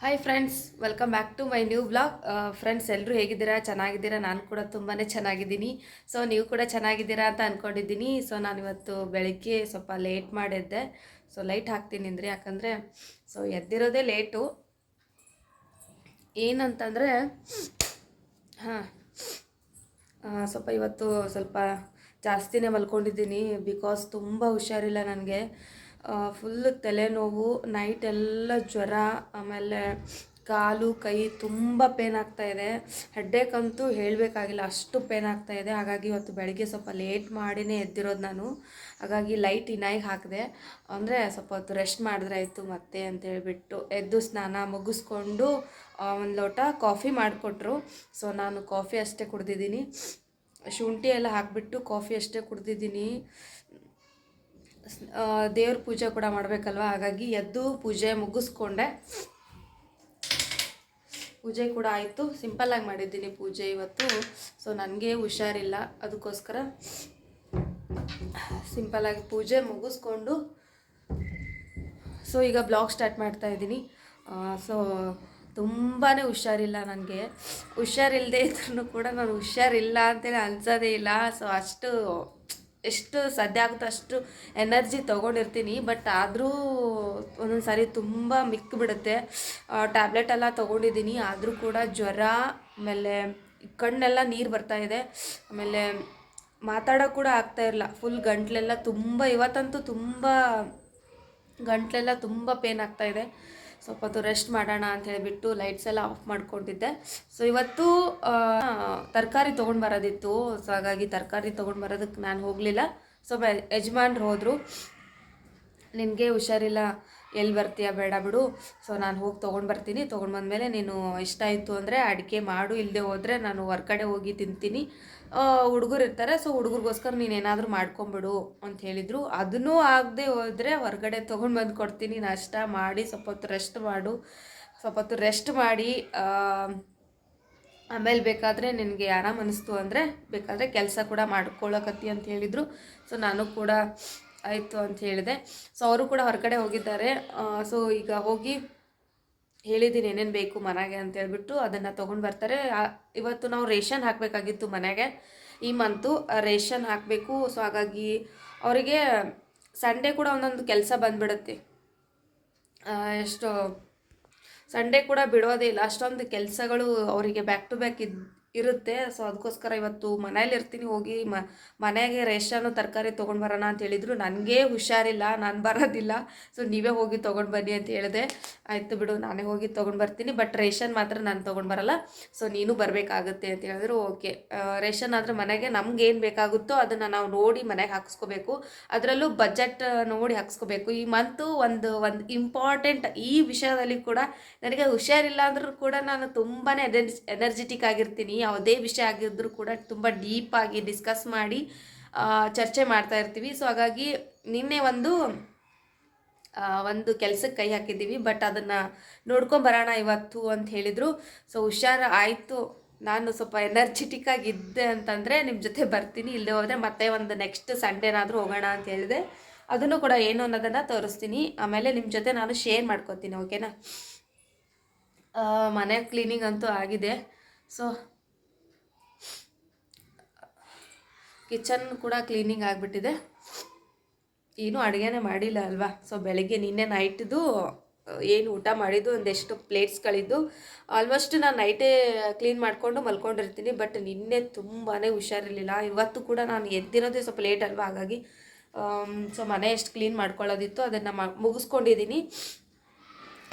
Hi friends welcome back to my new blog friends ಎಲ್ಲರೂ ಹೇಗಿದ್ದೀರಾ? ಚೆನ್ನಾಗಿದ್ದೀರಾ? ನಾನು ಕೂಡ ತುಂಬಾ ಚೆನ್ನಾಗಿದ್ದೀನಿ. ಸೊ ನೀವು ಕೂಡ ಚೆನ್ನಾಗಿದ್ದೀರಾ ಅಂತ ಅಂದ್ಕೊಂಡಿದ್ದೀನಿ ಸೊ ನಾನು ಇವತ್ತು ಬೆಳಿಗ್ಗೆ ಸ್ವಲ್ಪ ಲೇಟ್ ಮಾಡಿದ್ದೆ. ಸೊ ಲೈಟ್ ಹಾಕ್ತೀನಿ ಅಂದರೆ, ಯಾಕಂದರೆ ಸೊ ಎದ್ದಿರೋದೇ ಲೇಟು ಏನಂತಂದರೆ, ಹಾಂ ಸ್ವಲ್ಪ ಇವತ್ತು ಸ್ವಲ್ಪ ಜಾಸ್ತಿನೇ ಮಲ್ಕೊಂಡಿದ್ದೀನಿ ಬಿಕಾಸ್ ತುಂಬ ಹುಷಾರಿಲ್ಲ ನನಗೆ. ಫುಲ್ಲು ತಲೆನೋವು ನೈಟ್ ಎಲ್ಲ ಜ್ವರ, ಆಮೇಲೆ ಕಾಲು, ಕೈ ತುಂಬ ಪೇನ್ ಆಗ್ತಾ ಇದೆ. ಹೆಡ್ಡೇಕ್ ಅಂತೂ ಹೇಳಬೇಕಾಗಿಲ್ಲ, ಅಷ್ಟು ಪೇನ್ ಆಗ್ತಾ ಇದೆ. ಹಾಗಾಗಿ ಇವತ್ತು ಬೆಳಗ್ಗೆ ಸ್ವಲ್ಪ ಲೇಟ್ ಮಾಡಿನೇ ಎದ್ದಿರೋದು ನಾನು. ಹಾಗಾಗಿ ಲೈಟ್ ಇನಾಯಿಗೆ ಹಾಕಿದೆ. ಅಂದರೆ ಸ್ವಲ್ಪ ಹೊತ್ತು ರೆಸ್ಟ್ ಮಾಡಿದ್ರೆ ಆಯಿತು ಮತ್ತೆ ಅಂತ ಹೇಳ್ಬಿಟ್ಟು ಎದ್ದು ಸ್ನಾನ ಮುಗಿಸ್ಕೊಂಡು ಒಂದು ಲೋಟ ಕಾಫಿ ಮಾಡಿಕೊಟ್ರು. ಸೊ ನಾನು ಕಾಫಿ ಅಷ್ಟೇ ಕುಡ್ದಿದ್ದೀನಿ. ಶುಂಠಿ ಎಲ್ಲ ಹಾಕಿಬಿಟ್ಟು ಕಾಫಿ ಅಷ್ಟೇ ಕುಡ್ದಿದ್ದೀನಿ. ದೇವ್ರ ಪೂಜೆ ಕೂಡ ಮಾಡಬೇಕಲ್ವ? ಹಾಗಾಗಿ ಎದ್ದು ಪೂಜೆ ಮುಗಿಸ್ಕೊಂಡೆ. ಪೂಜೆ ಕೂಡ ಆಯಿತು. ಸಿಂಪಲ್ಲಾಗಿ ಮಾಡಿದ್ದೀನಿ ಪೂಜೆ ಇವತ್ತು. ಸೊ ನನಗೆ ಹುಷಾರಿಲ್ಲ. ಅದಕ್ಕೋಸ್ಕರ ಸಿಂಪಲ್ಲಾಗಿ ಪೂಜೆ ಮುಗಿಸ್ಕೊಂಡು ಸೊ ಈಗ ಬ್ಲಾಗ್ ಸ್ಟಾರ್ಟ್ ಮಾಡ್ತಾ ಇದ್ದೀನಿ. ಸೊ ತುಂಬಾ ಹುಷಾರಿಲ್ಲ ನನಗೆ. ಹುಷಾರಿಲ್ಲದೆ ಇದ್ರೂ ಕೂಡ ನಾನು ಹುಷಾರಿಲ್ಲ ಅಂತೇಳಿ ಅನ್ಸೋದೇ ಇಲ್ಲ. ಸೊ ಅಷ್ಟು ಎಷ್ಟು ಸಾಧ್ಯ ಆಗುತ್ತೋ ಅಷ್ಟು ಎನರ್ಜಿ ತೊಗೊಂಡಿರ್ತೀನಿ, ಬಟ್ ಆದರೂ ಒಂದೊಂದು ಸಾರಿ ತುಂಬ ಮಿಕ್ಕಿಬಿಡುತ್ತೆ ಟ್ಯಾಬ್ಲೆಟ್ ಎಲ್ಲ ತೊಗೊಂಡಿದ್ದೀನಿ, ಆದರೂ ಕೂಡ ಜ್ವರ, ಆಮೇಲೆ ಕಣ್ಣೆಲ್ಲ ನೀರು ಬರ್ತಾ ಇದೆ, ಆಮೇಲೆ ಮಾತಾಡೋ ಕೂಡ ಆಗ್ತಾ ಇರಲ್ಲ ಫುಲ್ ಗಂಟ್ಲೆಲ್ಲ ತುಂಬ, ಇವತ್ತಂತೂ ತುಂಬ ಗಂಟ್ಲೆಲ್ಲ ತುಂಬ ಪೇನ್ ಆಗ್ತಾ ಇದೆ. ಸ್ವಲ್ಪ ಹೊತ್ತು ರೆಸ್ಟ್ ಮಾಡೋಣ ಅಂತ ಹೇಳಿಬಿಟ್ಟು ಲೈಟ್ಸ್ ಎಲ್ಲ ಆಫ್ ಮಾಡ್ಕೊಂಡಿದ್ದೆ. ಸೊ ಇವತ್ತು ತರಕಾರಿ ತೊಗೊಂಡು ಬರೋದಿತ್ತು. ಸೊ ಹಾಗಾಗಿ ತರಕಾರಿ ತೊಗೊಂಡು ಬರೋದಕ್ಕೆ ನಾನು ಹೋಗಲಿಲ್ಲ. ಸೊ ಯಜಮಾನ್ರು ಹೋದರು. ನಿನಗೆ ಹುಷಾರಿಲ್ಲ. ಎಲ್ಲಿ ಬರ್ತೀಯ ಬೇಡ ಬಿಡು. ಸೊ ನಾನು ಹೋಗಿ ತೊಗೊಂಡು ಬರ್ತೀನಿ. ತೊಗೊಂಡು ಬಂದಮೇಲೆ ನೀನು ಇಷ್ಟ ಆಯಿತು ಅಂದರೆ ಅಡಿಕೆ ಮಾಡು. ಇಲ್ಲದೆ ಹೋದರೆ ನಾನು ಹೊರ್ಗಡೆ ಹೋಗಿ ತಿಂತೀನಿ. ಹುಡುಗರು ಇರ್ತಾರೆ. ಸೊ ಹುಡುಗರಿಗೋಸ್ಕರ ನೀನು ಏನಾದರೂ ಮಾಡ್ಕೊಂಬಿಡು ಅಂತ ಹೇಳಿದರು. ಅದನ್ನೂ ಆಗದೆ ಹೋದರೆ ಹೊರಗಡೆ ತೊಗೊಂಡು ಬಂದು ಕೊಡ್ತೀನಿ. ನಾಷ್ಟ ಮಾಡಿ ಸ್ವಲ್ಪ ಹೊತ್ತು ರೆಸ್ಟ್ ಮಾಡು. ಸ್ವಲ್ಪ ಹೊತ್ತು ರೆಸ್ಟ್ ಮಾಡಿ ಆಮೇಲೆ ಬೇಕಾದರೆ ನಿನಗೆ ಆರಾಮ ಅನ್ನಿಸ್ತು ಅಂದರೆ ಬೇಕಾದರೆ ಕೆಲಸ ಕೂಡ ಮಾಡ್ಕೊಳ್ಳೋಕತ್ತಿ ಅಂತ ಹೇಳಿದರು. ಸೊ ನಾನು ಕೂಡ ಆಯಿತು ಅಂತ ಹೇಳಿದೆ. ಸೊ ಅವರು ಕೂಡ ಹೊರಗಡೆ ಹೋಗಿದ್ದಾರೆ. ಸೊ ಈಗ ಹೋಗಿ ಹೇಳಿದ್ದೀನಿ ಏನೇನು ಬೇಕು ಮನೆಗೆ ಅಂತ ಹೇಳ್ಬಿಟ್ಟು ಅದನ್ನು ತೊಗೊಂಡು ಬರ್ತಾರೆ. ಇವತ್ತು ನಾವು ರೇಷನ್ ಹಾಕಬೇಕಾಗಿತ್ತು ಮನೆಗೆ. ಈ ಮಂತು ರೇಷನ್ ಹಾಕಬೇಕು. ಸೊ ಹಾಗಾಗಿ ಅವರಿಗೆ ಸಂಡೇ ಕೂಡ ಒಂದೊಂದು ಕೆಲಸ ಬಂದುಬಿಡುತ್ತೆ. ಎಷ್ಟು ಸಂಡೇ ಕೂಡ ಬಿಡೋದೇ ಇಲ್ಲ. ಅಷ್ಟೊಂದು ಕೆಲಸಗಳು ಅವರಿಗೆ ಬ್ಯಾಕ್ ಟು ಬ್ಯಾಕ್ ಇದ್ದು ಇರುತ್ತೆ. ಸೊ ಅದಕ್ಕೋಸ್ಕರ ಇವತ್ತು ಮನೇಲಿ ಇರ್ತೀನಿ, ಹೋಗಿ ಮ, ಮನೆಗೆ ರೇಷನ್ನು, ತರಕಾರಿ ತೊಗೊಂಡು ಬರೋಣ ಅಂತ ಹೇಳಿದರು. ನನಗೆ ಹುಷಾರಿಲ್ಲ, ನಾನು ಬರೋದಿಲ್ಲ. ಸೊ ನೀವೇ ಹೋಗಿ ತೊಗೊಂಡು ಬನ್ನಿ ಅಂತ ಹೇಳಿದೆ. ಆಯಿತು ಬಿಡು, ನಾನೇ ಹೋಗಿ ತೊಗೊಂಡು ಬರ್ತೀನಿ. ಬಟ್ ರೇಷನ್ ಮಾತ್ರ ನಾನು ತೊಗೊಂಡು ಬರಲ್ಲ. ಸೊ ನೀನು ಬರಬೇಕಾಗುತ್ತೆ ಅಂತ ಹೇಳಿದ್ರು. ಓಕೆ. ರೇಷನ್ ಆದರೆ ಮನೆಗೆ ನಮ್ಗೆ ಏನು ಬೇಕಾಗುತ್ತೋ ಅದನ್ನು ನಾವು ನೋಡಿ ಮನೆಗೆ ಹಾಕಿಸ್ಕೋಬೇಕು. ಅದರಲ್ಲೂ ಬಜೆಟ್ ನೋಡಿ ಹಾಕ್ಸ್ಕೋಬೇಕು. ಈ ಮಂತು ಒಂದು ಒಂದು ಇಂಪಾರ್ಟೆಂಟ್ ಈ ವಿಷಯದಲ್ಲಿ ಕೂಡ ನನಗೆ ಹುಷಾರಿಲ್ಲ ಅಂದರೂ ಕೂಡ ನಾನು ತುಂಬಾ ಎನರ್ಜೆಟಿಕ್ ಆಗಿರ್ತೀನಿ. ಯಾವುದೇ ವಿಷಯ ಆಗಿದ್ದರೂ ಕೂಡ ತುಂಬ ಡೀಪಾಗಿ ಡಿಸ್ಕಸ್ ಮಾಡಿ ಚರ್ಚೆ ಮಾಡ್ತಾ ಇರ್ತೀವಿ. ಸೊ ಹಾಗಾಗಿ ನಿನ್ನೆ ಒಂದು ಒಂದು ಕೆಲಸಕ್ಕೆ ಕೈ ಹಾಕಿದ್ದೀವಿ. ಬಟ್ ಅದನ್ನು ನೋಡ್ಕೊಂಬರೋಣ ಇವತ್ತು ಅಂತ ಹೇಳಿದರು. ಸೊ ಹುಷಾರು ಆಯಿತು. ನಾನು ಸ್ವಲ್ಪ ಎನರ್ಜೆಟಿಕ್ ಆಗಿದ್ದೆ ಅಂತಂದರೆ ನಿಮ್ಮ ಜೊತೆ ಬರ್ತೀನಿ. ಇಲ್ಲದೆ ಹೋದರೆ ಮತ್ತೆ ಒಂದು ನೆಕ್ಸ್ಟ್ ಸಂಡೇನಾದರೂ ಹೋಗೋಣ ಅಂತ ಹೇಳಿದೆ. ಅದನ್ನು ಕೂಡ ಏನು ಅನ್ನೋದನ್ನು ತೋರಿಸ್ತೀನಿ. ಆಮೇಲೆ ನಿಮ್ಮ ಜೊತೆ ನಾನು ಶೇರ್ ಮಾಡ್ಕೊತೀನಿ ಓಕೆನಾ ಮನೆ ಕ್ಲೀನಿಂಗ್ ಅಂತೂ ಆಗಿದೆ. ಸೊ ಕಿಚನ್ ಕೂಡ ಕ್ಲೀನಿಂಗ್ ಆಗಿಬಿಟ್ಟಿದೆ. ಏನೂ ಅಡುಗೆನೇ ಮಾಡಿಲ್ಲ ಅಲ್ವಾ? ಸೊ ಬೆಳಗ್ಗೆ ನಿನ್ನೆ ನೈಟ್ದು, ಏನು ಊಟ ಮಾಡಿದ್ದು, ಒಂದೆಷ್ಟು ಪ್ಲೇಟ್ಸ್ಗಳಿದ್ದು ಆಲ್ಮೋಸ್ಟ್ ನಾನು ನೈಟೇ ಕ್ಲೀನ್ ಮಾಡಿಕೊಂಡು ಮಲ್ಕೊಂಡಿರ್ತೀನಿ ಬಟ್ ನಿನ್ನೆ ತುಂಬಾ ಹುಷಾರಿರಲಿಲ್ಲ. ಇವತ್ತು ಕೂಡ ನಾನು ಎದ್ದಿರೋದೇ ಸ್ವಲ್ಪ ಲೇಟ್ ಅಲ್ವಾ? ಹಾಗಾಗಿ ಸೊ ಮನೆ ಎಷ್ಟು ಕ್ಲೀನ್ ಮಾಡ್ಕೊಳ್ಳೋದಿತ್ತು ಅದನ್ನು ಮುಗಿಸ್ಕೊಂಡಿದ್ದೀನಿ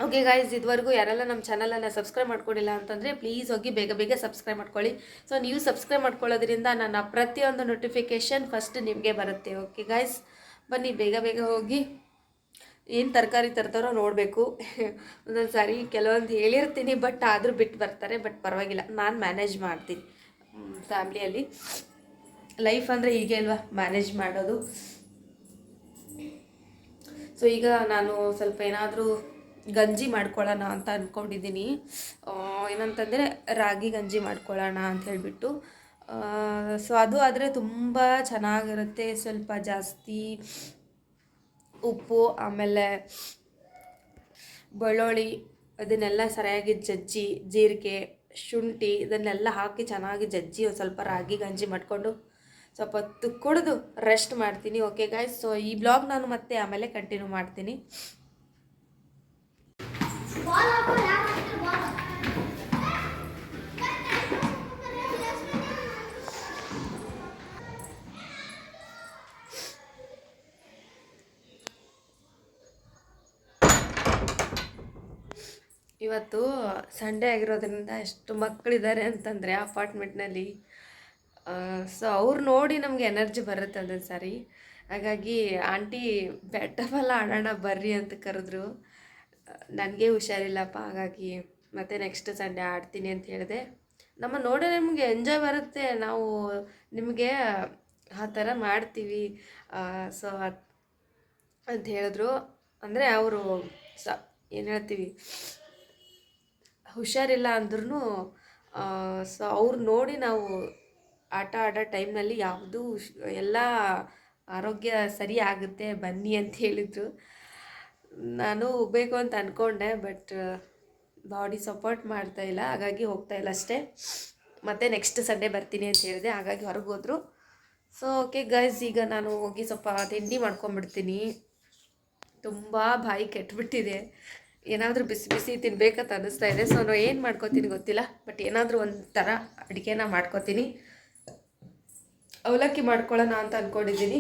ಓಕೆ ಗಾಯ್ಸ್ ಇದುವರೆಗೂ ಯಾರೆಲ್ಲ ನಮ್ಮ ಚಾನಲನ್ನು ಸಬ್ಸ್ಕ್ರೈಬ್ ಮಾಡ್ಕೊಂಡಿಲ್ಲ ಅಂತಂದರೆ ಪ್ಲೀಸ್ ಹೋಗಿ ಬೇಗ ಬೇಗ ಸಬ್ಸ್ಕ್ರೈಬ್ ಮಾಡ್ಕೊಳ್ಳಿ. ಸೊ ನೀವು ಸಬ್ಸ್ಕ್ರೈಬ್ ಮಾಡ್ಕೊಳ್ಳೋದ್ರಿಂದ ನನ್ನ ಪ್ರತಿಯೊಂದು ನೋಟಿಫಿಕೇಷನ್ ಫಸ್ಟ್ ನಿಮಗೆ ಬರುತ್ತೆ. ಓಕೆ ಗಾಯ್ಸ್ ಬನ್ನಿ, ಬೇಗ ಬೇಗ ಹೋಗಿ. ಏನು ತರಕಾರಿ ತರ್ತಾರೋ ನೋಡಬೇಕು. ಒಂದೊಂದು ಸಾರಿ ಕೆಲವೊಂದು ಹೇಳಿರ್ತೀನಿ ಬಟ್ ಆದರೂ ಬಿಟ್ಟು ಬರ್ತಾರೆ ಬಟ್ ಪರವಾಗಿಲ್ಲ. ನಾನು ಮ್ಯಾನೇಜ್ ಮಾಡ್ತೀನಿ ಫ್ಯಾಮ್ಲಿಯಲ್ಲಿ ಲೈಫ್ ಅಂದರೆ ಹೀಗೆ ಅಲ್ವಾ? ಮ್ಯಾನೇಜ್ ಮಾಡೋದು. ಸೊ ಈಗ ನಾನು ಸ್ವಲ್ಪ ಏನಾದರೂ ಗಂಜಿ ಮಾಡ್ಕೊಳ್ಳೋಣ ಅಂತ ಅಂದ್ಕೊಂಡಿದ್ದೀನಿ ಏನಂತಂದರೆ ರಾಗಿ ಗಂಜಿ ಮಾಡ್ಕೊಳ್ಳೋಣ ಅಂತ ಹೇಳಿಬಿಟ್ಟು. ಸೊ ಅದು ಆದರೆ ತುಂಬ ಚೆನ್ನಾಗಿರುತ್ತೆ. ಸ್ವಲ್ಪ ಜಾಸ್ತಿ ಉಪ್ಪು, ಆಮೇಲೆ ಬೆಳ್ಳುಳ್ಳಿ, ಅದನ್ನೆಲ್ಲ ಸರಿಯಾಗಿ ಜಜ್ಜಿ, ಜೀರಿಗೆ, ಶುಂಠಿ ಇದನ್ನೆಲ್ಲ ಹಾಕಿ ಚೆನ್ನಾಗಿ ಜಜ್ಜಿ ಒಂದು ಸ್ವಲ್ಪ ರಾಗಿ ಗಂಜಿ ಮಾಡಿಕೊಂಡು ಸ್ವಲ್ಪ ಹೊತ್ತು ಕುಡಿದು ರೆಸ್ಟ್ ಮಾಡ್ತೀನಿ. ಓಕೆ ಗಾಯ್ಸ್ ಸೊ ಈ ಬ್ಲಾಗ್ ನಾನು ಮತ್ತೆ ಆಮೇಲೆ ಕಂಟಿನ್ಯೂ ಮಾಡ್ತೀನಿ. ಇವತ್ತು ಸಂಡೇ ಆಗಿರೋದ್ರಿಂದ ಎಷ್ಟು ಮಕ್ಕಳಿದ್ದಾರೆ ಅಂತಂದರೆ ಅಪಾರ್ಟ್ಮೆಂಟ್ನಲ್ಲಿ ಸೊ ಅವ್ರು ನೋಡಿ ನಮಗೆ ಎನರ್ಜಿ ಬರುತ್ತೆ ಅದೊಂದು ಸಾರಿ ಹಾಗಾಗಿ, ಆಂಟಿ ಬೆಟ್ಟಬಲ್ಲ ಆಡೋಣ ಬರ್ರಿ ಅಂತ ಕರೆದ್ರು. ನನಗೆ ಹುಷಾರಿಲ್ಲಪ್ಪ, ಹಾಗಾಗಿ ಮತ್ತೆ ನೆಕ್ಸ್ಟ್ ಸಂಡೇ ಆಡ್ತೀನಿ ಅಂತ ಹೇಳಿದೆ. ನಮ್ಮ ನೋಡೋ ನಿಮಗೆ ಎಂಜಾಯ್ ಬರುತ್ತೆ. ನಾವು ನಿಮಗೆ ಆ ಥರ ಮಾಡ್ತೀವಿ. ಸೊ ಅಂತ ಹೇಳಿದ್ರು. ಅಂದರೆ ಅವರು ಸ, ಏನು ಹೇಳ್ತೀವಿ, ಹುಷಾರಿಲ್ಲ ಅಂದ್ರೂ ಸೊ ಅವ್ರು ನೋಡಿ ನಾವು ಆಟ ಆಡೋ ಟೈಮ್ನಲ್ಲಿ ಯಾವುದು ಎಲ್ಲ ಆರೋಗ್ಯ ಸರಿ ಆಗುತ್ತೆ, ಬನ್ನಿ ಅಂತ ಹೇಳಿದರು. ನಾನು ಹೋಗಬೇಕು ಅಂತ ಅಂದ್ಕೊಂಡೆ ಬಟ್ ಬಾಡಿ ಸಪೋರ್ಟ್ ಮಾಡ್ತಾ ಇಲ್ಲ. ಹಾಗಾಗಿ ಹೋಗ್ತಾ ಇಲ್ಲ ಅಷ್ಟೇ. ಮತ್ತೆ ನೆಕ್ಸ್ಟ್ ಸಂಡೇ ಬರ್ತೀನಿ ಅಂತ ಹೇಳಿದೆ. ಹಾಗಾಗಿ ಹೊರಗೆ ಹೋದರು. ಸೊ ಓಕೆ ಗೈಸ್ ಈಗ ನಾನು ಹೋಗಿ ಸ್ವಲ್ಪ ತಿಂಡಿ ಮಾಡ್ಕೊಂಬಿಡ್ತೀನಿ ತುಂಬ ಬಾಯಿ ಕೆಟ್ಬಿಟ್ಟಿದೆ. ಏನಾದರೂ ಬಿಸಿ ಬಿಸಿ ತಿನ್ಬೇಕಂತ ಅನ್ನಿಸ್ತಾ ಇದೆ. ಸೊ ನಾನು ಏನು ಮಾಡ್ಕೋತೀನಿ ಗೊತ್ತಿಲ್ಲ. ಬಟ್ ಏನಾದರೂ ಒಂಥರ ಅಡುಗೆನ ಮಾಡ್ಕೋತೀನಿ. ಅವಲಕ್ಕಿ ಮಾಡ್ಕೊಳ್ಳೋಣ ಅಂತ ಅಂದ್ಕೊಂಡಿದ್ದೀನಿ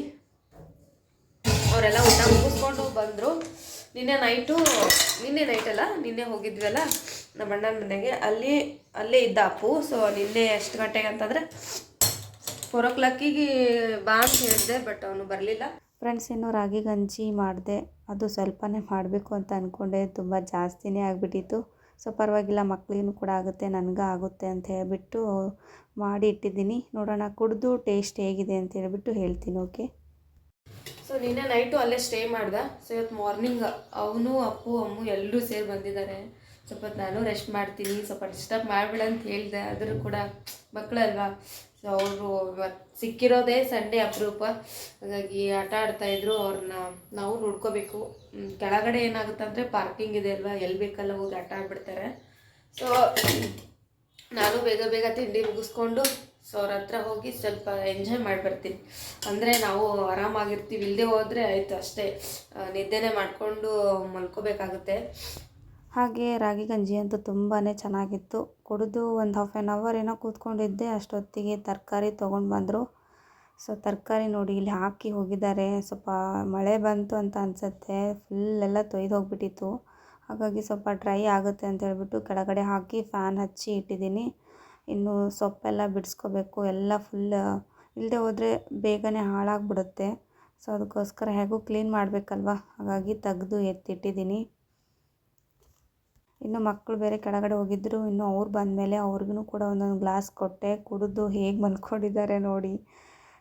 ಅವರೆಲ್ಲ ಊಟ ಮುಗಿಸ್ಕೊಂಡು ಬಂದರು. ನಿನ್ನೆ ನೈಟು ನಿನ್ನೆ ನೈಟಲ್ಲ ನಿನ್ನೆ ಹೋಗಿದ್ವಲ್ಲ ನಮ್ಮ ಅಣ್ಣನ ಮನೆಗೆ. ಅಲ್ಲಿ, ಅಲ್ಲೇ ಇದ್ದ ಅಪ್ಪು. ಸೊ ನಿನ್ನೆ ಎಷ್ಟು ಗಂಟೆಗೆ ಅಂತಂದರೆ ಫೋರ್ ಓ ಕ್ಲಾಕಿಗೆ ಬಾ ಅಂತ ಹೇಳಿದೆ ಬಟ್ ಅವನು ಬರಲಿಲ್ಲ. ಫ್ರೆಂಡ್ಸ್ ಇನ್ನು ರಾಗಿ ಗಂಜಿ ಮಾಡಿದೆ. ಅದು ಸ್ವಲ್ಪನೇ ಮಾಡಬೇಕು ಅಂತ ಅಂದ್ಕೊಂಡೆ ತುಂಬ ಜಾಸ್ತಿನೇ ಆಗಿಬಿಟ್ಟಿತ್ತು. ಸೊ ಪರವಾಗಿಲ್ಲ, ಮಕ್ಳಿಗೂ ಕೂಡ ಆಗುತ್ತೆ, ನನಗೂ ಆಗುತ್ತೆ ಅಂತ ಹೇಳಿಬಿಟ್ಟು ಮಾಡಿ ಇಟ್ಟಿದ್ದೀನಿ. ನೋಡೋಣ, ಕುಡಿದು ಟೇಸ್ಟ್ ಹೇಗಿದೆ ಅಂತ ಹೇಳ್ಬಿಟ್ಟು ಹೇಳ್ತೀನಿ ಓಕೆ ಸೊ ನಿನ್ನೆ ನೈಟು ಅಲ್ಲೇ ಸ್ಟೇ ಮಾಡ್ದೆ. ಸೊ ಇವತ್ತು ಮಾರ್ನಿಂಗ್ ಅವನು, ಅಪ್ಪು, ಅಮ್ಮು ಎಲ್ಲರೂ ಸೇರಿ ಬಂದಿದ್ದಾರೆ. ಸ್ವಲ್ಪ ನಾನು ರೆಸ್ಟ್ ಮಾಡ್ತೀನಿ. ಸ್ವಲ್ಪ ಡಿಸ್ಟರ್ಬ್ ಮಾಡಬೇಡ ಅಂತ ಹೇಳಿದೆ. ಆದರೂ ಕೂಡ ಮಕ್ಕಳಲ್ವಾ? ಸೊ ಅವರು ಸಿಕ್ಕಿರೋದೇ ಸಂಡೇ ಅಪರೂಪ. ಹಾಗಾಗಿ ಆಟ ಆಡ್ತಾಯಿದ್ರು ಅವ್ರನ್ನ ನಾವು ನೋಡ್ಕೋಬೇಕು. ಕೆಳಗಡೆ ಏನಾಗುತ್ತೆ ಅಂದರೆ ಪಾರ್ಕಿಂಗ್ ಇದೆ ಅಲ್ವಾ? ಎಲ್ಲಿ ಬೇಕಲ್ಲ ಹೋಗಿ ಆಟ ಆಡ್ಬಿಡ್ತಾರೆ. ಸೊ ನಾನು ಬೇಗ ಬೇಗ ತಿಂಡಿ ಮುಗಿಸ್ಕೊಂಡು ಸೊ ಅವ್ರ ಹತ್ರ ಹೋಗಿ ಸ್ವಲ್ಪ ಎಂಜಾಯ್ ಮಾಡಿ ಬರ್ತೀನಿ ಅಂದರೆ ನಾವು ಆರಾಮಾಗಿರ್ತೀವಿ ಇಲ್ಲದೆ ಹೋದರೆ ಆಯಿತು ಅಷ್ಟೇ. ನಿದ್ದೆನೇ ಮಾಡಿಕೊಂಡು ಮಲ್ಕೋಬೇಕಾಗುತ್ತೆ. ಹಾಗೆ ರಾಗಿ ಗಂಜಿ ಅಂತೂ ತುಂಬಾ ಚೆನ್ನಾಗಿತ್ತು. ಕುಡಿದು ಒಂದು ಹಾಫ್ ಆ್ಯನ್ ಅವರ್ ಏನೋ ಕೂತ್ಕೊಂಡಿದ್ದೆ, ಅಷ್ಟೊತ್ತಿಗೆ ತರಕಾರಿ ತೊಗೊಂಡು ಬಂದರು. ಸೊ ತರಕಾರಿ ನೋಡಿ ಇಲ್ಲಿ ಹಾಕಿ ಹೋಗಿದ್ದಾರೆ. ಸ್ವಲ್ಪ ಮಳೆ ಬಂತು ಅಂತ ಅನಿಸುತ್ತೆ ಫುಲ್ಲೆಲ್ಲ ತೊಯ್ದು ಹೋಗ್ಬಿಟ್ಟಿತ್ತು. ಹಾಗಾಗಿ ಸ್ವಲ್ಪ ಡ್ರೈ ಆಗುತ್ತೆ ಅಂತ ಹೇಳ್ಬಿಟ್ಟು ಕೆಳಗಡೆ ಹಾಕಿ ಫ್ಯಾನ್ ಹಚ್ಚಿ ಇಟ್ಟಿದ್ದೀನಿ. ಇನ್ನು ಸೊಪ್ಪೆಲ್ಲ ಬಿಡಿಸ್ಕೋಬೇಕು, ಎಲ್ಲ ಫುಲ್ ಇಲ್ಲದೆ ಹೋದರೆ ಬೇಗನೆ ಹಾಳಾಗ್ಬಿಡುತ್ತೆ. ಸೊ ಅದಕ್ಕೋಸ್ಕರ ಹೇಗೂ ಕ್ಲೀನ್ ಮಾಡಬೇಕಲ್ವ? ಹಾಗಾಗಿ ತೆಗೆದು ಎತ್ತಿಟ್ಟಿದ್ದೀನಿ. ಇನ್ನು ಮಕ್ಕಳು ಬೇರೆ ಕೆಳಗಡೆ ಹೋಗಿದ್ದರು ಇನ್ನು ಅವ್ರು ಬಂದಮೇಲೆ ಅವ್ರಿಗೂ ಕೂಡ ಒಂದೊಂದು ಗ್ಲಾಸ್ ಕೊಟ್ಟೆ. ಕುಡಿದು ಹೇಗೆ ಮಲ್ಕೊಂಡಿದ್ದಾರೆ ನೋಡಿ.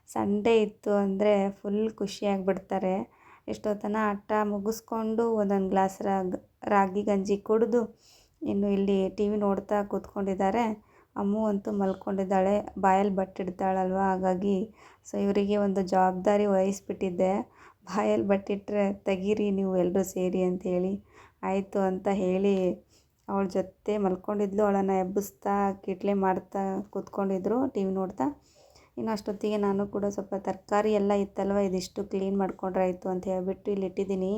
ಸಂಡೇ ಇತ್ತು ಅಂದರೆ ಫುಲ್ ಖುಷಿಯಾಗಿಬಿಡ್ತಾರೆ ಎಷ್ಟೊತ್ತನ ಆಟ ಮುಗಿಸ್ಕೊಂಡು ಒಂದೊಂದು ಗ್ಲಾಸ್ ರಾಗ್, ರಾಗಿ ಗಂಜಿ ಕುಡಿದು ಇನ್ನು ಇಲ್ಲಿ ಟಿ ವಿ ನೋಡ್ತಾ ಕೂತ್ಕೊಂಡಿದ್ದಾರೆ. ಅಮ್ಮು ಅಂತೂ ಮಲ್ಕೊಂಡಿದ್ದಾಳೆ, ಬಾಯಲ್ಲಿ ಬಟ್ಟಿಡ್ತಾಳಲ್ವ ಹಾಗಾಗಿ ಸೊ ಇವರಿಗೆ ಒಂದು ಜವಾಬ್ದಾರಿ ವಹಿಸ್ಬಿಟ್ಟಿದ್ದೆ. ಬಾಯಲ್ಲಿ ಬಟ್ಟಿಟ್ಟರೆ ತೆಗೀರಿ, ನೀವು ಎಲ್ಲರೂ ಸೇರಿ ಅಂಥೇಳಿ ಆಯಿತು ಅಂತ ಹೇಳಿ ಅವಳ ಜೊತೆ ಮಲ್ಕೊಂಡಿದ್ಲು. ಅವಳನ್ನು ಎಬ್ಬಿಸ್ತಾ ಕಿಟ್ಲೆ ಮಾಡ್ತಾ ಕೂತ್ಕೊಂಡಿದ್ರು ಟಿ ವಿ ನೋಡ್ತಾ. ಇನ್ನು ಅಷ್ಟೊತ್ತಿಗೆ ನಾನು ಕೂಡ ಸ್ವಲ್ಪ ತರಕಾರಿ ಎಲ್ಲ ಇತ್ತಲ್ವ, ಇದಿಷ್ಟು ಕ್ಲೀನ್ ಮಾಡ್ಕೊಂಡ್ರೆ ಆಯಿತು ಅಂತ ಹೇಳ್ಬಿಟ್ಟು ಇಲ್ಲಿ ಇಟ್ಟಿದ್ದೀನಿ.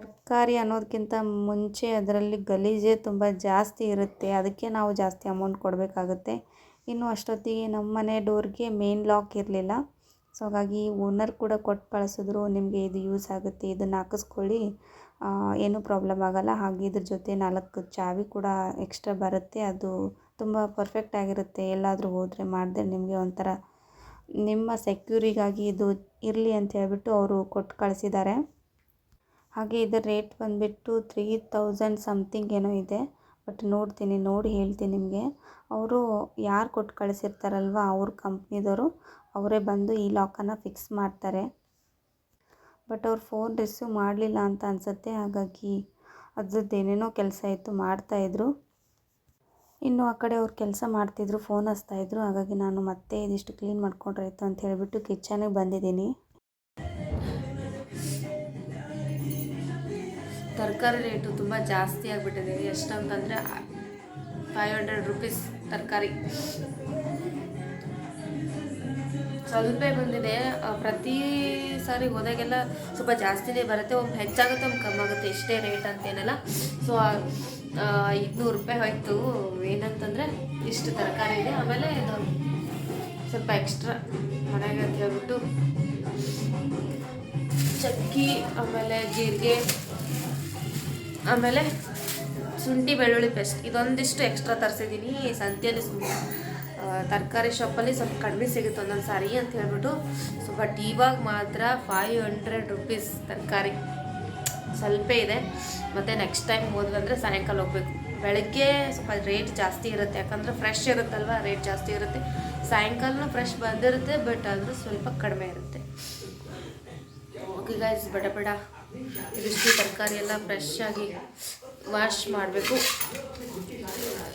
ತರಕಾರಿ ಅನ್ನೋದಕ್ಕಿಂತ ಮುಂಚೆ ಅದರಲ್ಲಿ ಗಲೀಜೇ ತುಂಬ ಜಾಸ್ತಿ ಇರುತ್ತೆ. ಅದಕ್ಕೆ ನಾವು ಜಾಸ್ತಿ ಅಮೌಂಟ್ ಕೊಡಬೇಕಾಗುತ್ತೆ. ಇನ್ನು ಅಷ್ಟೊತ್ತಿಗೆ ನಮ್ಮ ಮನೆ ಡೋರ್ಗೆ ಮೇನ್ ಲಾಕ್ ಇರಲಿಲ್ಲ. ಸೊ ಹಾಗಾಗಿ ಓನರ್ ಕೂಡ ಕೊಟ್ಟು ಕಳಿಸಿದ್ರು, ನಿಮಗೆ ಇದು ಯೂಸ್ ಆಗುತ್ತೆ, ಇದನ್ನು ಹಾಕಿಸ್ಕೊಳ್ಳಿ. ಏನೂ ಪ್ರಾಬ್ಲಮ್ ಆಗೋಲ್ಲ. ಹಾಗೆ ಇದ್ರ ಜೊತೆ ನಾಲ್ಕು ಚಾವಿ ಕೂಡ ಎಕ್ಸ್ಟ್ರಾ ಬರುತ್ತೆ. ಅದು ತುಂಬ ಪರ್ಫೆಕ್ಟ್ ಆಗಿರುತ್ತೆ. ಎಲ್ಲಾದರೂ ಹೋದರೆ ಮಾಡಿದ್ರೆ ನಿಮಗೆ ಒಂಥರ, ನಿಮ್ಮ ಸೆಕ್ಯೂರಿಗಾಗಿ ಇದು ಇರಲಿ ಅಂತ ಹೇಳ್ಬಿಟ್ಟು ಅವರು ಕೊಟ್ಟು ಕಳಿಸಿದ್ದಾರೆ. ಹಾಗೆ ಇದರ ರೇಟ್ ಬಂದುಬಿಟ್ಟು ತ್ರೀ ತೌಸಂಡ್ ಸಮಥಿಂಗ್ ಏನೋ ಇದೆ. ಬಟ್ ನೋಡ್ತೀನಿ, ನೋಡಿ ಹೇಳ್ತೀನಿ ನಿಮಗೆ. ಅವರು ಯಾರು ಕೊಟ್ಟು ಕಳಿಸಿರ್ತಾರಲ್ವ ಅವ್ರ ಕಂಪ್ನಿದವರು ಅವರೇ ಬಂದು ಈ ಲಾಕನ್ನು ಫಿಕ್ಸ್ ಮಾಡ್ತಾರೆ. ಬಟ್ ಅವ್ರು ಫೋನ್ ರಿಸೀವ್ ಮಾಡಲಿಲ್ಲ ಅಂತ ಅನಿಸುತ್ತೆ, ಹಾಗಾಗಿ ಅದ್ರದ್ದು ಏನೇನೋ ಕೆಲಸ ಇತ್ತು ಮಾಡ್ತಾಯಿದ್ರು ಇನ್ನು ಆ ಕಡೆ ಅವ್ರು ಕೆಲಸ ಮಾಡ್ತಿದ್ರು ಫೋನ್ ಹಚ್ತಾಯಿದ್ರು ಹಾಗಾಗಿ ನಾನು ಮತ್ತೆ ಇದಿಷ್ಟು ಕ್ಲೀನ್ ಮಾಡ್ಕೊಂಡ್ರಾಯ್ತು ಅಂತ ಹೇಳಿಬಿಟ್ಟು ಕಿಚನಿಗೆ ಬಂದಿದ್ದೀನಿ. ತರಕಾರಿ ರೇಟು ತುಂಬ ಜಾಸ್ತಿ ಆಗಿಬಿಟ್ಟಿದೆ. ಎಷ್ಟಂತಂದರೆ ಫೈವ್ ಹಂಡ್ರೆಡ್ ರುಪೀಸ್ ತರಕಾರಿ. ಸ್ವಲ್ಪ ಬಂದಿದೆ. ಪ್ರತಿ ಸಾರಿ ಹೋದಾಗೆಲ್ಲ ಸ್ವಲ್ಪ ಜಾಸ್ತಿನೇ ಬರುತ್ತೆ. ಒಮ್ಮೆ ಹೆಚ್ಚಾಗುತ್ತೆ ಒಮ್ಮೆ ಕಮ್ಮಿ ಆಗುತ್ತೆ ಇಷ್ಟೇ ರೇಟ್ ಅಂತೇನಲ್ಲ. ಸೊ ಐದುನೂರು ರೂಪಾಯಿ ಹೋಯ್ತು. ಏನಂತಂದರೆ ಇಷ್ಟು ತರಕಾರಿ ಇದೆ. ಆಮೇಲೆ ಇದು ಸ್ವಲ್ಪ ಎಕ್ಸ್ಟ್ರಾ ಮನೆಗೆ ಅಂತ ಹೇಳ್ಬಿಟ್ಟು ಚಕ್ಕಿ, ಆಮೇಲೆ ಜೀರಿಗೆ ಆಮೇಲೆ ಶುಂಠಿ ಬೆಳ್ಳುಳ್ಳಿ ಪೇಸ್ಟ್. ಇದೊಂದಿಷ್ಟು ಎಕ್ಸ್ಟ್ರಾ ತರಿಸಿದ್ದೀನಿ ಸಂತೆಯಲ್ಲಿ ತರಕಾರಿ ಶಾಪಲ್ಲಿ ಸ್ವಲ್ಪ ಕಡಿಮೆ ಸಿಗುತ್ತೆ ಒಂದೊಂದು ಸಾರಿ ಅಂತ ಹೇಳ್ಬಿಟ್ಟು. ಸೊ ಬಟ್ ಇವಾಗ ಮಾತ್ರ ಫೈವ್ ಹಂಡ್ರೆಡ್ ರುಪೀಸ್ ತರಕಾರಿ. ಸ್ವಲ್ಪ ಇದೆ. ಮತ್ತು ನೆಕ್ಸ್ಟ್ ಟೈಮ್ ಹೋದ್ವಂದ್ರೆ ಸಾಯಂಕಾಲ ಹೋಗ್ಬೇಕು. ಬೆಳಗ್ಗೆ ಸ್ವಲ್ಪ ರೇಟ್ ಜಾಸ್ತಿ ಇರುತ್ತೆ. ಯಾಕಂದರೆ ಫ್ರೆಶ್ ಇರುತ್ತಲ್ವ? ರೇಟ್ ಜಾಸ್ತಿ ಇರುತ್ತೆ. ಸಾಯಂಕಾಲನೂ ಫ್ರೆಶ್ ಬಂದಿರುತ್ತೆ ಬಟ್ ಆದರೂ ಸ್ವಲ್ಪ ಕಡಿಮೆ ಇರುತ್ತೆ. ಓಕೆ ಗಾಯ್ಸ್ ಬೇಡ, ಬಡ. ಇದಿಷ್ಟು ತರಕಾರಿ ಎಲ್ಲ ಫ್ರೆಶ್ ಆಗಿ ವಾಶ್ ಮಾಡಬೇಕು.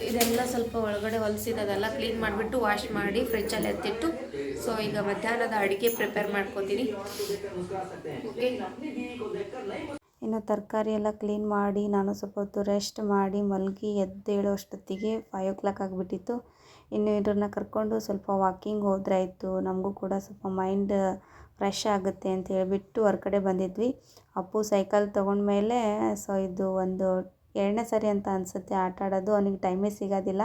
ಇದೆಲ್ಲ ಸ್ವಲ್ಪ ಒಳಗಡೆ ಹೊಲಸಿದೆಲ್ಲ ಕ್ಲೀನ್ ಮಾಡಿಬಿಟ್ಟು ವಾಶ್ ಮಾಡಿ ಫ್ರಿಜ್ಜಲ್ಲಿ ಎತ್ತಿಟ್ಟು ಸೊ ಈಗ ಮಧ್ಯಾಹ್ನದ ಅಡುಗೆ ಪ್ರಿಪೇರ್ ಮಾಡ್ಕೋತೀನಿ. ಇನ್ನು ತರಕಾರಿ ಎಲ್ಲ ಕ್ಲೀನ್ ಮಾಡಿ ನಾನು ಸ್ವಲ್ಪ ಹೊತ್ತು ರೆಸ್ಟ್ ಮಾಡಿ ಮಲಗಿ ಎದ್ದೇಳೋ ಅಷ್ಟೊತ್ತಿಗೆ ಫೈವ್ ಓ ಕ್ಲಾಕ್ ಆಗಿಬಿಟ್ಟಿತ್ತು. ಇನ್ನು ಇದ್ರನ್ನ ಕರ್ಕೊಂಡು ಸ್ವಲ್ಪ ವಾಕಿಂಗ್ ಹೋದ್ರಾಯಿತು ನಮಗೂ ಕೂಡ ಸ್ವಲ್ಪ ಮೈಂಡ್ ಫ್ರೆಶ್ ಆಗುತ್ತೆ ಅಂತ ಹೇಳಿಬಿಟ್ಟು ಹೊರ್ಗಡೆ ಬಂದಿದ್ವಿ. ಅಪ್ಪು ಸೈಕಲ್ ತೊಗೊಂಡ್ಮೇಲೆ ಸೊ ಇದು ಒಂದು ಎರಡನೇ ಸರಿ ಅಂತ ಅನಿಸುತ್ತೆ ಆಟ ಆಡೋದು. ಅವನಿಗೆ ಟೈಮೇ ಸಿಗೋದಿಲ್ಲ.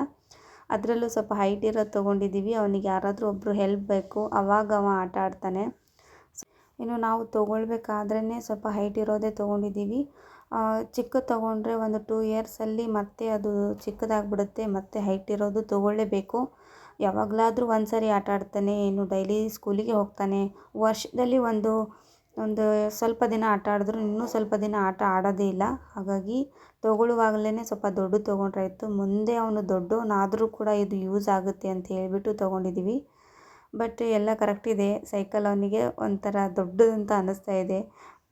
ಅದರಲ್ಲೂ ಸ್ವಲ್ಪ ಹೈಟ್ ಇರೋದು ತೊಗೊಂಡಿದ್ದೀವಿ. ಅವನಿಗೆ ಯಾರಾದರೂ ಒಬ್ಬರು ಹೆಲ್ಪ್ ಬೇಕು. ಅವಾಗ ಅವ ಆಟ ಆಡ್ತಾನೆ. ಇನ್ನು ನಾವು ತೊಗೊಳ್ಬೇಕಾದ್ರೇ ಸ್ವಲ್ಪ ಹೈಟ್ ಇರೋದೇ ತೊಗೊಂಡಿದ್ದೀವಿ. ಚಿಕ್ಕ ತೊಗೊಂಡ್ರೆ ಒಂದು ಟೂ ಇಯರ್ಸಲ್ಲಿ ಮತ್ತೆ ಅದು ಚಿಕ್ಕದಾಗ್ಬಿಡುತ್ತೆ. ಮತ್ತೆ ಹೈಟ್ ಇರೋದು ತೊಗೊಳ್ಳೇಬೇಕು. ಯಾವಾಗಲಾದರೂ ಒಂದು ಸರಿ ಆಟ ಆಡ್ತಾನೆ, ಇನ್ನು ಡೈಲಿ ಸ್ಕೂಲಿಗೆ ಹೋಗ್ತಾನೆ. ವರ್ಷದಲ್ಲಿ ಒಂದು ಒಂದು ಸ್ವಲ್ಪ ದಿನ ಆಟ ಆಡಿದ್ರು ಇನ್ನೂ ಸ್ವಲ್ಪ ದಿನ ಆಟ ಆಡೋದೇ ಇಲ್ಲ. ಹಾಗಾಗಿ ತೊಗೊಳ್ಳುವಾಗಲೇ ಸ್ವಲ್ಪ ದೊಡ್ಡ ತೊಗೊಂಡ್ರಾಯ್ತು. ಮುಂದೆ ಅವನು ದೊಡ್ಡವನಾದರೂ ಕೂಡ ಇದು ಯೂಸ್ ಆಗುತ್ತೆ ಅಂತ ಹೇಳಿಬಿಟ್ಟು ತೊಗೊಂಡಿದ್ದೀವಿ ಬಟ್ ಎಲ್ಲ ಕರೆಕ್ಟ್ ಇದೆ. ಸೈಕಲ್ ಅವನಿಗೆ ಒಂಥರ ದೊಡ್ಡದಂತ ಅನ್ನಿಸ್ತಾ ಇದೆ.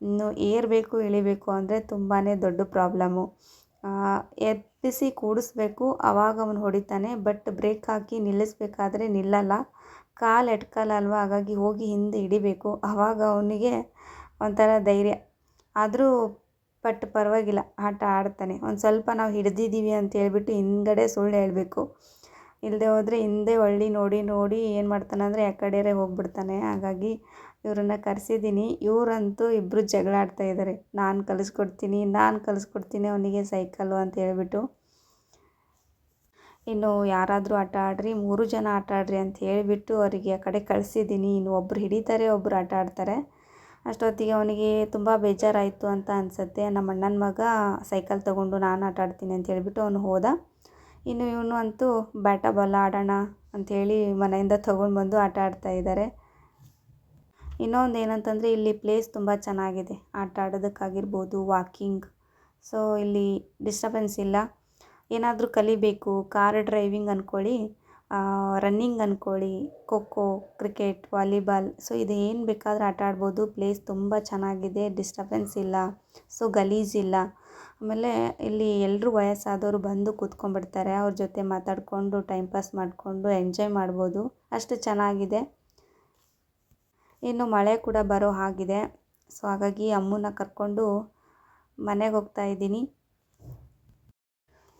ಇನ್ನು ಏರಬೇಕು, ಇಳಿಬೇಕು ಅಂದರೆ ತುಂಬಾ ದೊಡ್ಡ ಪ್ರಾಬ್ಲಮ್ಮು ಎಬ್ಬಿಸಿ ಕೂಡಿಸ್ಬೇಕು ಆವಾಗ ಅವನು ಹೊಡಿತಾನೆ ಬಟ್ ಬ್ರೇಕ್ ಹಾಕಿ ನಿಲ್ಲಿಸ್ಬೇಕಾದ್ರೆ ನಿಲ್ಲಲ್ಲ. ಕಾಲು ಎಟ್ಕಲ್ಲಲ್ವ? ಹಾಗಾಗಿ ಹೋಗಿ ಹಿಂದೆ ಹಿಡಿಬೇಕು. ಆವಾಗ ಅವನಿಗೆ ಒಂಥರ ಧೈರ್ಯ. ಆದರೂ ಬಟ್ ಪರವಾಗಿಲ್ಲ. ಆಟ ಆಡ್ತಾನೆ. ಒಂದು ಸ್ವಲ್ಪ ನಾವು ಹಿಡ್ದಿದ್ದೀವಿ ಅಂತ ಹೇಳಿಬಿಟ್ಟು ಹಿಂದ್ಗಡೆ ಸುಳ್ಳು ಹೇಳಬೇಕು. ಇಲ್ಲದೆ ಹೋದರೆ ಹಿಂದೆ ಹೊಳ್ಳಿ ನೋಡಿ ನೋಡಿ ಏನು ಮಾಡ್ತಾನೆ ಅಂದರೆ ಆ ಹೋಗ್ಬಿಡ್ತಾನೆ. ಹಾಗಾಗಿ ಇವ್ರನ್ನ ಕರೆಸಿದ್ದೀನಿ. ಇವರಂತೂ ಇಬ್ಬರು ಜಗಳ ಆಡ್ತಾ ಇದ್ದಾರೆ ನಾನು ಕಲಿಸ್ಕೊಡ್ತೀನಿ ನಾನು ಕಲಿಸ್ಕೊಡ್ತೀನಿ ಅವನಿಗೆ ಸೈಕಲ್ಲು ಅಂತ ಹೇಳಿಬಿಟ್ಟು. ಇನ್ನು ಯಾರಾದರೂ ಆಟ ಆಡ್ರಿ, ಮೂರು ಜನ ಆಟ ಆಡ್ರಿ ಅಂತ ಹೇಳಿಬಿಟ್ಟು ಅವರಿಗೆ ಆ ಕಡೆ ಕಳಿಸಿದ್ದೀನಿ. ಇನ್ನು ಒಬ್ಬರು ಹಿಡಿತಾರೆ ಒಬ್ಬರು ಆಟ ಆಡ್ತಾರೆ. ಅಷ್ಟೊತ್ತಿಗೆ ಅವನಿಗೆ ತುಂಬ ಬೇಜಾರಾಯಿತು ಅಂತ ಅನಿಸುತ್ತೆ. ನಮ್ಮ ಅಣ್ಣನ ಮಗ ಸೈಕಲ್ ತೊಗೊಂಡು ನಾನು ಆಟ ಆಡ್ತೀನಿ ಅಂತ ಹೇಳಿಬಿಟ್ಟು ಅವನು ಹೋದ. ಇನ್ನು ಇವನು ಅಂತೂ ಬ್ಯಾಟ ಬಾಲ್ ಆಡೋಣ ಅಂಥೇಳಿ ಮನೆಯಿಂದ ತೊಗೊಂಡು ಬಂದು ಆಟ ಆಡ್ತಾ ಇದ್ದಾರೆ ಇನ್ನೊಂದು ಏನಂತಂದರೆ ಇಲ್ಲಿ ಪ್ಲೇಸ್ ತುಂಬ ಚೆನ್ನಾಗಿದೆ. ಆಟ ಆಡೋದಕ್ಕಾಗಿರ್ಬೋದು ವಾಕಿಂಗ್ ಸೊ ಇಲ್ಲಿ ಡಿಸ್ಟಬೆನ್ಸ್ ಇಲ್ಲ. ಏನಾದರೂ ಕಲಿಬೇಕು ಕಾರ್ ಡ್ರೈವಿಂಗ್ ಅಂದ್ಕೊಳ್ಳಿ ರನ್ನಿಂಗ್ ಅಂದ್ಕೊಳ್ಳಿ ಖೋಖೋ ಕ್ರಿಕೆಟ್ ವಾಲಿಬಾಲ್ ಸೊ ಇದು ಏನು ಬೇಕಾದರೂ ಆಟ ಆಡ್ಬೋದು. ಪ್ಲೇಸ್ ತುಂಬ ಚೆನ್ನಾಗಿದೆ ಡಿಸ್ಟರ್ಬೆನ್ಸ್ ಇಲ್ಲ. ಸೊ ಗಲೀಜಿಲ್ಲ ಆಮೇಲೆ ಇಲ್ಲಿ ಎಲ್ಲರೂ ವಯಸ್ಸಾದವರು ಬಂದು ಕೂತ್ಕೊಂಡ್ಬಿಡ್ತಾರೆ. ಅವ್ರ ಜೊತೆ ಮಾತಾಡಿಕೊಂಡು ಟೈಮ್ ಪಾಸ್ ಮಾಡಿಕೊಂಡು ಎಂಜಾಯ್ ಮಾಡ್ಬೋದು. ಅಷ್ಟು ಚೆನ್ನಾಗಿದೆ. ಇನ್ನು ಮಳೆ ಕೂಡ ಬರೋ ಹಾಗಿದೆ. ಸೊ ಹಾಗಾಗಿ ಅಮ್ಮನ ಕರ್ಕೊಂಡು ಮನೆಗೆ ಹೋಗ್ತಾ ಇದ್ದೀನಿ.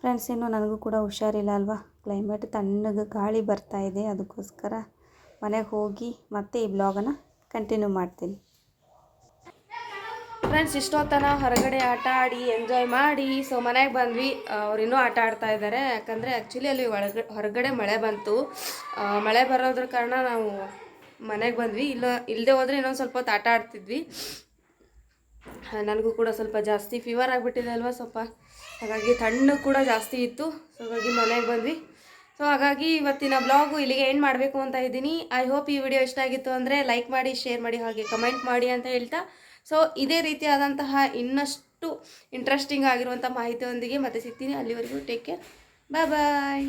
ಫ್ರೆಂಡ್ಸ್ ಇನ್ನು ನನಗೂ ಕೂಡ ಹುಷಾರಿಲ್ಲ ಅಲ್ವಾ? ಕ್ಲೈಮೇಟ್ ತಣ್ಣಗೆ ಗಾಳಿ ಬರ್ತಾ ಇದೆ. ಅದಕ್ಕೋಸ್ಕರ ಮನೆಗೆ ಹೋಗಿ ಮತ್ತೆ ಈ ಬ್ಲಾಗನ್ನು ಕಂಟಿನ್ಯೂ ಮಾಡ್ತೀನಿ. ಫ್ರೆಂಡ್ಸ್ ಇಷ್ಟೊತ್ತನ ಹೊರಗಡೆ ಆಟ ಆಡಿ ಎಂಜಾಯ್ ಮಾಡಿ ಸೊ ಮನೆಗೆ ಬಂದ್ವಿ. ಅವ್ರು ಇನ್ನೂ ಆಟ ಆಡ್ತಾ ಇದ್ದಾರೆ ಯಾಕಂದರೆ ಆ್ಯಕ್ಚುಲಿ ಅಲ್ಲಿ ಒಳಗಡೆ ಹೊರಗಡೆ ಮಳೆ ಬಂತು. ಮಳೆ ಬರೋದ್ರ ಕಾರಣ ನಾವು ಮನೆಗೆ ಬಂದ್ವಿ. ಇಲ್ಲ ಇಲ್ಲದೆ ಹೋದರೆ ಇನ್ನೊಂದು ಸ್ವಲ್ಪ ಹೊತ್ತು ಆಟ ಆಡ್ತಿದ್ವಿ. ನನಗೂ ಕೂಡ ಸ್ವಲ್ಪ ಜಾಸ್ತಿ ಫೀವರ್ ಆಗಿಬಿಟ್ಟಿದೆ ಅಲ್ವಾ ಸ್ವಲ್ಪ. ಹಾಗಾಗಿ ತಣ್ಣು ಕೂಡ ಜಾಸ್ತಿ ಇತ್ತು. ಸೊ ಹಾಗಾಗಿ ಮನೆಗೆ ಬಂದ್ವಿ. ಸೊ ಹಾಗಾಗಿ ಇವತ್ತಿನ ಬ್ಲಾಗು ಇಲ್ಲಿಗೆ ಏನು ಮಾಡಬೇಕು ಅಂತ ಇದ್ದೀನಿ. ಐ ಹೋಪ್ ಈ ವಿಡಿಯೋ ಇಷ್ಟ ಆಗಿತ್ತು ಅಂದರೆ ಲೈಕ್ ಮಾಡಿ ಶೇರ್ ಮಾಡಿ, ಹಾಗೆ ಕಮೆಂಟ್ ಮಾಡಿ ಅಂತ ಹೇಳ್ತಾ. ಸೊ ಇದೇ ರೀತಿಯಾದಂತಹ ಇನ್ನಷ್ಟು ಇಂಟ್ರೆಸ್ಟಿಂಗ್ ಆಗಿರುವಂಥ ಮಾಹಿತಿಯೊಂದಿಗೆ ಮತ್ತೆ ಸಿಗ್ತೀನಿ. ಅಲ್ಲಿವರೆಗೂ ಟೇಕ್ ಕೇರ್ ಬಾಯ್ ಬಾಯ್